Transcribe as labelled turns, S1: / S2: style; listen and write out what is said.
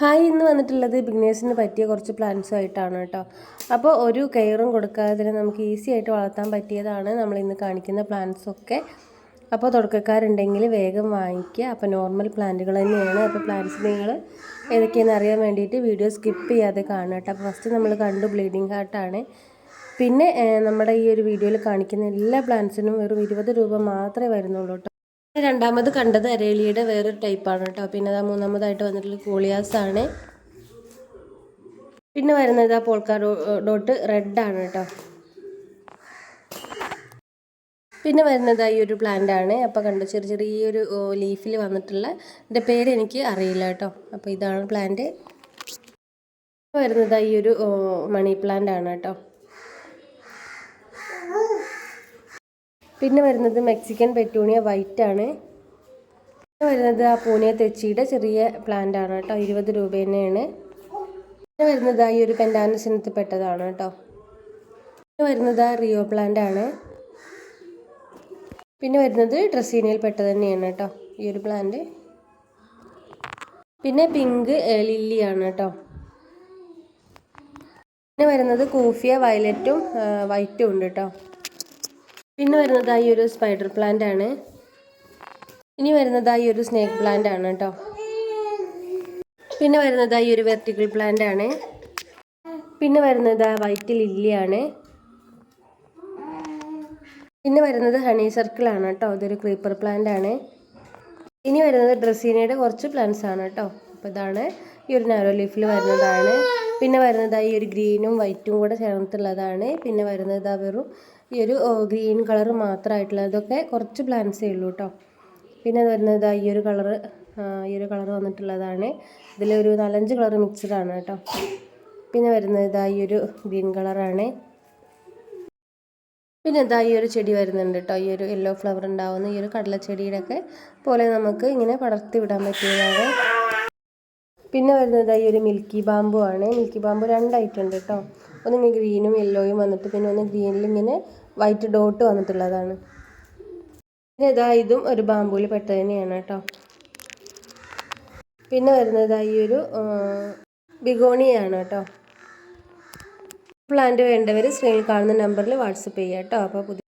S1: Hi ഇന്ന് വന്നിട്ടുള്ളത് ബിഗ്നേഴ്സിന് പറ്റിയ കുറച്ച് പ്ലാന്റ്സും ആയിട്ടാണ് കേട്ടോ. അപ്പോൾ ഒരു കെയറും കൊടുക്കാതെ തന്നെ നമുക്ക് ഈസി ആയിട്ട് വളർത്താൻ പറ്റിയതാണ് നമ്മൾ ഇന്ന് കാണിക്കുന്ന പ്ലാന്റ്സൊക്കെ അപ്പോൾ തുടക്കക്കാരുണ്ടെങ്കിൽ വേഗം വാങ്ങിക്കുക. അപ്പോൾ നോർമൽ പ്ലാന്റുകൾ തന്നെയാണ്. അപ്പോൾ പ്ലാന്റ്സ് നിങ്ങൾ ഏതൊക്കെയാണെന്ന് അറിയാൻ വേണ്ടിയിട്ട് വീഡിയോ സ്കിപ്പ് ചെയ്യാതെ കാണുക കേട്ടോ. അപ്പോൾ ഫസ്റ്റ് നമ്മൾ കണ്ടു ബ്ലീഡിങ് ഹാർട്ടാണ് പിന്നെ നമ്മുടെ ഈ ഒരു വീഡിയോയിൽ കാണിക്കുന്ന എല്ലാ പ്ലാന്റ്സിനും വെറും ഇരുപത് രൂപ മാത്രമേ വരുന്നുള്ളൂ കേട്ടോ. രണ്ടാമത് കണ്ടത് അരേലിയുടെ വേറൊരു ടൈപ്പാണ് കേട്ടോ. പിന്നെ അതാ മൂന്നാമതായിട്ട് വന്നിട്ടുള്ള കോളിയാസ് ആണ് പിന്നെ വരുന്നത് ആ പോൾക്കാ ഡോട്ട് റെഡ് ആണ് കേട്ടോ. പിന്നെ വരുന്നത് ഈ ഒരു പ്ലാന്റ് ആണ്. അപ്പോൾ കണ്ടു ചെറിയ ചെറിയൊരു ലീഫിൽ വന്നിട്ടുള്ള. ഇതിന്റെ പേര് എനിക്ക് അറിയില്ല കേട്ടോ. അപ്പോൾ ഇതാണ് പ്ലാന്റ് വരുന്നത് ഈ ഒരു മണി പ്ലാന്റ് ആണ് കേട്ടോ. പിന്നെ വരുന്നത് മെക്സിക്കൻ പെറ്റൂണിയ വൈറ്റ് ആണ്. പിന്നെ വരുന്നത് ആ പൂനെ തെച്ചിയുടെ ചെറിയ പ്ലാന്റ് ആണ് കേട്ടോ. ഇരുപത് രൂപ തന്നെയാണ്. പിന്നെ വരുന്നത് ഈ ഒരു പെൻഡാനസ് പെട്ടതാണ് കേട്ടോ. പിന്നെ വരുന്നത് ആ റിയോ പ്ലാന്റ് ആണ്. പിന്നെ വരുന്നത് ഡ്രസ്സീനയിൽ പെട്ടത് തന്നെയാണ് കേട്ടോ ഈ ഒരു പ്ലാന്റ് പിന്നെ പിങ്ക് ലില്ലിയാണ് കേട്ടോ. പിന്നെ വരുന്നത് കൂഫിയ വയലറ്റും വൈറ്റും ഉണ്ട് കേട്ടോ. പിന്നെ വരുന്നത് ഈ ഒരു സ്പൈഡർ പ്ലാന്റ് ആണ്. ഇനി വരുന്നത് ഈ ഒരു സ്നേക്ക് പ്ലാന്റ് ആണ് കേട്ടോ പിന്നെ വരുന്നത് ഈ ഒരു വെർട്ടിക്കൽ പ്ലാന്റ് ആണ്. പിന്നെ വരുന്നത് വൈറ്റ് ലില്ലിയാണ് പിന്നെ വരുന്നത് ഹണി സർക്കിൾ ആണ് കേട്ടോ ഇതൊരു ക്രീപ്പർ പ്ലാന്റ് ആണ്. ഇനി വരുന്നത് ഡ്രസ്സീനയുടെ കുറച്ച് പ്ലാന്റ്സ് ആണ് കേട്ടോ അപ്പോൾ ഇതാണ് ഈ ഒരു നാരോ ലീഫിൽ വരുന്നതാണ്. പിന്നെ വരുന്നത് ഈ ഒരു ഗ്രീനും വൈറ്റും കൂടെ ചേർന്നിട്ടുള്ളതാണ്. പിന്നെ വരുന്നത് ആ വെറും ഈ ഒരു ഗ്രീൻ കളർ മാത്രമായിട്ടുള്ള ഇതൊക്കെ കുറച്ച് പ്ലാന്റ്സേ ഉള്ളൂ കേട്ടോ പിന്നെ വരുന്നത് ഈ ഒരു കളർ ഈ ഒരു കളർ വന്നിട്ടുള്ളതാണ്. ഇതിലൊരു നാലഞ്ച് കളർ മിക്സ്ഡ് ആണ് കേട്ടോ പിന്നെ വരുന്നത് ഈ ഒരു ഗ്രീൻ കളറാണ്. പിന്നെ ഇതാ ഈ ഒരു ചെടി വരുന്നുണ്ട് കേട്ടോ ഈ ഒരു യെല്ലോ ഫ്ലവർ ഉണ്ടാവുന്ന ഈ ഒരു കടലച്ചെടിയുടെ ഒക്കെ പോലെ നമുക്ക് ഇങ്ങനെ പടർത്തി വിടാൻ പറ്റിയതാണ്. പിന്നെ വരുന്നത് ഈ ഒരു മിൽക്കി ബാമ്പു ആണ്. മിൽക്കി ബാമ്പു രണ്ടായിട്ടുണ്ട് കേട്ടോ ഒന്ന് ഗ്രീനും യെല്ലോയും വന്നിട്ട് പിന്നെ ഒന്ന് ഗ്രീനിൽ ഇങ്ങനെ വൈറ്റ് ഡോട്ട് വന്നിട്ടുള്ളതാണ്. പിന്നെ ഇതാ ഇതും ഒരു ബാമ്പുവിൽ പെട്ടത് തന്നെയാണ് കേട്ടോ പിന്നെ വരുന്നത് ഈ ഒരു ബിഗോണിയാണ് കേട്ടോ പ്ലാന്റ് വേണ്ടവർ സ്ക്രീനിൽ കാണുന്ന നമ്പറിൽ വാട്സപ്പ് ചെയ്യാം കേട്ടോ അപ്പോൾ